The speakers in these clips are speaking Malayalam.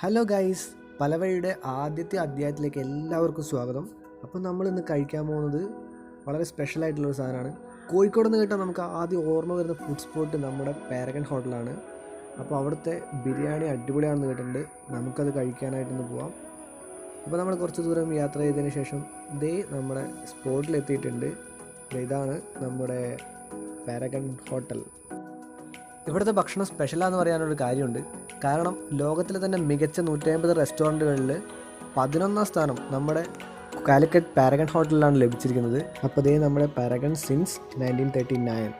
ഹലോ ഗൈസ് പലവഴിയുടെ ആദ്യത്തെ അധ്യായത്തിലേക്ക് എല്ലാവർക്കും സ്വാഗതം. അപ്പോൾ നമ്മൾ ഇന്ന് കഴിക്കാൻ പോകുന്നത് വളരെ സ്പെഷ്യൽ ആയിട്ടുള്ള ഒരു സാധനമാണ്. കോഴിക്കോട് നിന്ന് കേട്ടാൽ നമുക്ക് ആദ്യം ഓർമ്മ വരുന്ന ഫുഡ് സ്പോട്ട് നമ്മുടെ പാരഗൺ ഹോട്ടലാണ് അപ്പോൾ അവിടുത്തെ ബിരിയാണി അടിപൊളിയാണെന്ന് കേട്ടിട്ടുണ്ട്. നമുക്കത് കഴിക്കാനായിട്ടൊന്ന് പോവാം. അപ്പോൾ നമ്മൾ കുറച്ച് ദൂരം യാത്ര ചെയ്തതിന് ശേഷം ദേ നമ്മുടെ സ്പോട്ടിലെത്തിയിട്ടുണ്ട് ഇതാണ് നമ്മുടെ പാരഗൺ ഹോട്ടൽ ഇവിടുത്തെ ഭക്ഷണം സ്പെഷ്യലാന്ന് പറയാനൊരു കാര്യമുണ്ട്. കാരണം ലോകത്തിലെ തന്നെ മികച്ച നൂറ്റമ്പത് റെസ്റ്റോറന്റുകളിൽ പതിനൊന്നാം സ്ഥാനം നമ്മുടെ കാലിക്കറ്റ് പാരഗൺ ഹോട്ടലിലാണ് ലഭിച്ചിരിക്കുന്നത്. അപ്പോൾ ഇതേ നമ്മുടെ Paragon since nineteen thirty nine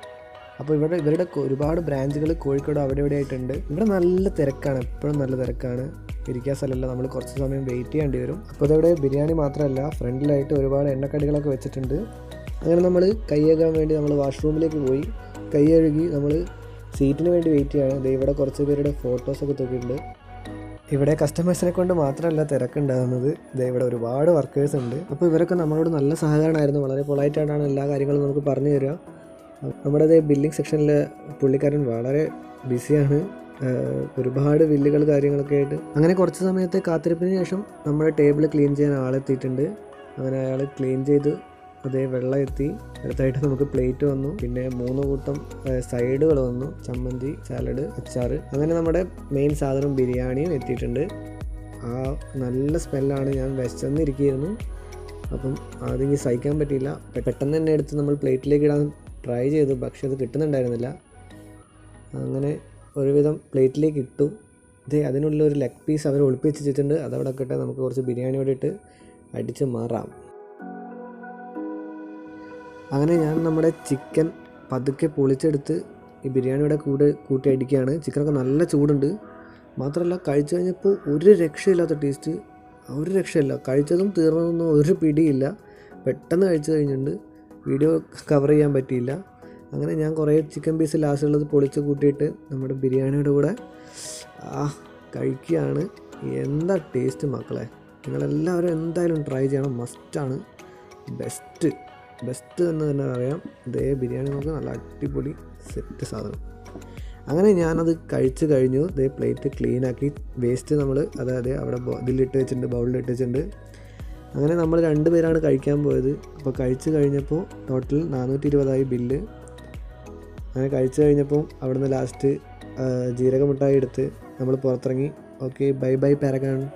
അപ്പോൾ ഇവിടെ ഇവരുടെ ഒരുപാട് ബ്രാഞ്ചുകൾ കോഴിക്കോട് അവിടെ ഇവിടെ ആയിട്ടുണ്ട്. ഇവിടെ നല്ല തിരക്കാണ് എപ്പോഴും നല്ല തിരക്കാണ്. ഇരിക്കാൻ സ്ഥലമല്ല നമ്മൾ കുറച്ച് സമയം വെയിറ്റ് ചെയ്യേണ്ടി വരും. അപ്പോൾ ഇതവിടെ ബിരിയാണി മാത്രമല്ല ഫ്രണ്ടിലായിട്ട് ഒരുപാട് എണ്ണക്കടികളൊക്കെ വെച്ചിട്ടുണ്ട്. അങ്ങനെ നമ്മൾ കൈ കഴുകാൻ വേണ്ടി നമ്മൾ വാഷ്റൂമിലേക്ക് പോയി കൈ കഴുകി നമ്മൾ സീറ്റിന് വേണ്ടി വെയിറ്റ് ചെയ്യാണ്. ദേ ഇവിടെ കുറച്ച് പേരുടെ ഫോട്ടോസൊക്കെ തൂക്കിയിട്ടുണ്ട്. ഇവിടെ കസ്റ്റമേഴ്സിനെ കൊണ്ട് മാത്രമല്ല തിരക്കുണ്ടാകുന്നത് ദേ ഇവിടെ ഒരുപാട് വർക്കേഴ്സ് ഉണ്ട്. അപ്പോൾ ഇവരൊക്കെ നമ്മളോട് നല്ല സഹകരണമായിരുന്നു. വളരെ പൊളൈറ്റായിട്ടാണ് എല്ലാ കാര്യങ്ങളും നമുക്ക് പറഞ്ഞു തരിക. നമ്മുടെ ദേ ബില്ലിംഗ് സെക്ഷനിൽ പുള്ളിക്കാരൻ വളരെ ബിസിയാണ് ഒരുപാട് ബില്ലുകൾ കാര്യങ്ങളൊക്കെ ആയിട്ട്. അങ്ങനെ കുറച്ച് സമയത്തെ കാത്തിരിപ്പിന് ശേഷം നമ്മുടെ ടേബിൾ ക്ലീൻ ചെയ്യാൻ ആളെത്തിയിട്ടുണ്ട്. അങ്ങനെ അയാൾ ക്ലീൻ ചെയ്ത് അതേ വെള്ളം എത്തി. അടുത്തായിട്ട് നമുക്ക് പ്ലേറ്റ് വന്നു. പിന്നെ മൂന്ന് കൂട്ടം സൈഡുകൾ വന്നു. ചമ്മന്തി സാലഡ് അച്ചാർ. അങ്ങനെ നമ്മുടെ മെയിൻ സാധനം ബിരിയാണിയും എത്തിയിട്ടുണ്ട്. ആ നല്ല സ്മെല്ലാണ് ഞാൻ വിശന്നിരിക്കുകയായിരുന്നു. അപ്പം അതെനിക്ക് സഹിക്കാൻ പറ്റിയില്ല. പെട്ടെന്ന് തന്നെ എടുത്ത് നമ്മൾ പ്ലേറ്റിലേക്ക് ഇടാൻ ട്രൈ ചെയ്തു. പക്ഷെ അത് കിട്ടുന്നുണ്ടായിരുന്നില്ല. അങ്ങനെ ഒരുവിധം പ്ലേറ്റിലേക്ക് ഇട്ടു. ഇതേ അതിനുള്ളിൽ ഒരു ലെഗ് പീസ് അവർ ഒളിപ്പിച്ച് വെച്ചിട്ടുണ്ട്. അതവിടെ കിട്ടാൻ നമുക്ക് കുറച്ച് ബിരിയാണി ഇട്ട് അടിച്ച് മാറാം. അങ്ങനെ ഞാൻ നമ്മുടെ ചിക്കൻ പതുക്കെ പൊളിച്ചെടുത്ത് ഈ ബിരിയാണിയുടെ കൂടെ കൂട്ടി അടിക്കുകയാണ് ചിക്കനൊക്കെ നല്ല ചൂടുണ്ട്. മാത്രമല്ല കഴിച്ചു കഴിഞ്ഞപ്പോൾ ഒരു രക്ഷയില്ലാത്ത ടേസ്റ്റ് ഒരു രക്ഷയില്ല. കഴിച്ചതും തീർന്നതൊന്നും ഒരു പിടിയില്ല. പെട്ടെന്ന് കഴിച്ചു കഴിഞ്ഞിട്ടുണ്ട്. വീഡിയോ കവർ ചെയ്യാൻ പറ്റിയില്ല. അങ്ങനെ ഞാൻ കുറേ ചിക്കൻ പീസ് ലാസ്റ്റുള്ളത് പൊളിച്ച് കൂട്ടിയിട്ട് നമ്മുടെ ബിരിയാണിയുടെ കൂടെ ആ കഴിക്കുകയാണ്. എന്താ ടേസ്റ്റ് മക്കളെ? നിങ്ങളെല്ലാവരും എന്തായാലും ട്രൈ ചെയ്യണം. മസ്റ്റാണ് ബെസ്റ്റ് ബെസ്റ്റ് എന്ന് തന്നെ പറയാം. ഇതേ ബിരിയാണി നമുക്ക് നല്ല അടിപൊളി സെറ്റ് സാധനം. അങ്ങനെ ഞാനത് കഴിച്ച് കഴിഞ്ഞു. ഇതേ പ്ലേറ്റ് ക്ലീൻ ആക്കി. വേസ്റ്റ് നമ്മൾ അതായത് അവിടെ ഇതിലിട്ട് വെച്ചിട്ടുണ്ട് ബൗളിലിട്ട് വെച്ചിട്ടുണ്ട്. അങ്ങനെ നമ്മൾ രണ്ട് പേരാണ് കഴിക്കാൻ പോയത്. അപ്പോൾ കഴിച്ച് കഴിഞ്ഞപ്പോൾ ടോട്ടൽ നാനൂറ്റി ഇരുപതായി ബില്ല് അങ്ങനെ കഴിച്ച് കഴിഞ്ഞപ്പോൾ അവിടുന്ന് ലാസ്റ്റ് ജീരക മിഠായി എടുത്ത് നമ്മൾ പുറത്തിറങ്ങി. Okay bye bye Paragon